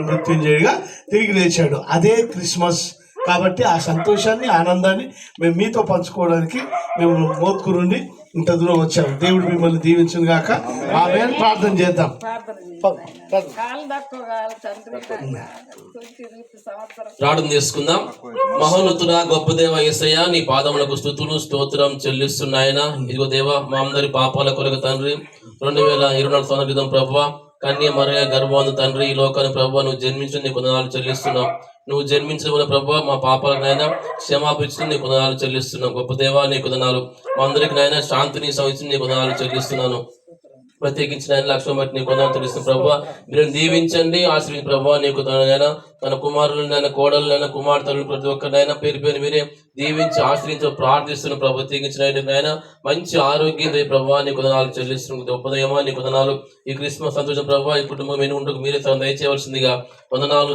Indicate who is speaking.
Speaker 1: మృత్యుంజయుడిగా తిరిగి లేచాడు. అదే క్రిస్మస్. కాబట్టి ఆ సంతోషాన్ని ఆనందాన్ని మేము మీతో పంచుకోవడానికి మేము మోత్కూరుండి ఇంత దూరం వచ్చాము దేవుడు మిమ్మల్ని దీవించును గాక. ఆమె ప్రార్థన చేద్దాం.
Speaker 2: ప్రార్థన
Speaker 3: చేసుకుందాం. మహోన్నతుడ గొప్ప దేవ ఏసయ్య నీ పాదములకు స్థుతులు స్తోత్రం చెల్లిస్తున్నాయన. ఇదిగో దేవ మా అందరి పాపాల కొరకు తండ్రి రెండు వేల ఇరవై నాలుగు సంవత్సరం క్రితం ప్రభావ కన్య మరయ గర్భవంతు తండ్రి ఈ లోకాన్ని ప్రభు నువ్వు జన్మించిన నీ కొందనాలు చెల్లిస్తున్నావు. నువ్వు జన్మించిన వల్ల మా పాపాలకైనా క్షమాపించిన నీ కొందనాలు చెల్లిస్తున్నావు. గొప్ప దేవా నీ కొందనాలు మా అందరికి నైనా శాంతిని సంవత్సరం నీ కొందనాలు చెల్లిస్తున్నాను. ప్రత్యేకించిన ఆయన లక్ష్యం బట్టి నీ కొందరు తెలుస్తుంది ప్రభు మీరు దీవించండి ఆశ్రయించి ప్రభు నీకు తనైనా తన కుమారులనైనా కోడలనైనా కుమార్తెలు ప్రతి ఒక్కరినైనా పేరు పేరు మీరే దీవించి ఆశ్రయించి ప్రార్థిస్తున్న ప్రభు. ప్రత్యేకించిన మంచి ఆరోగ్యం ప్రభు నీ కుదనాలు చెల్లిస్తున్న. గొప్పదయమా నీ కుదనాలు ఈ క్రిస్మస్ సంతోషం ప్రభు ఈ కుటుంబం ఎన్ని ఉంటూ మీరే తన దయచేయవలసిందిగా వందనాలు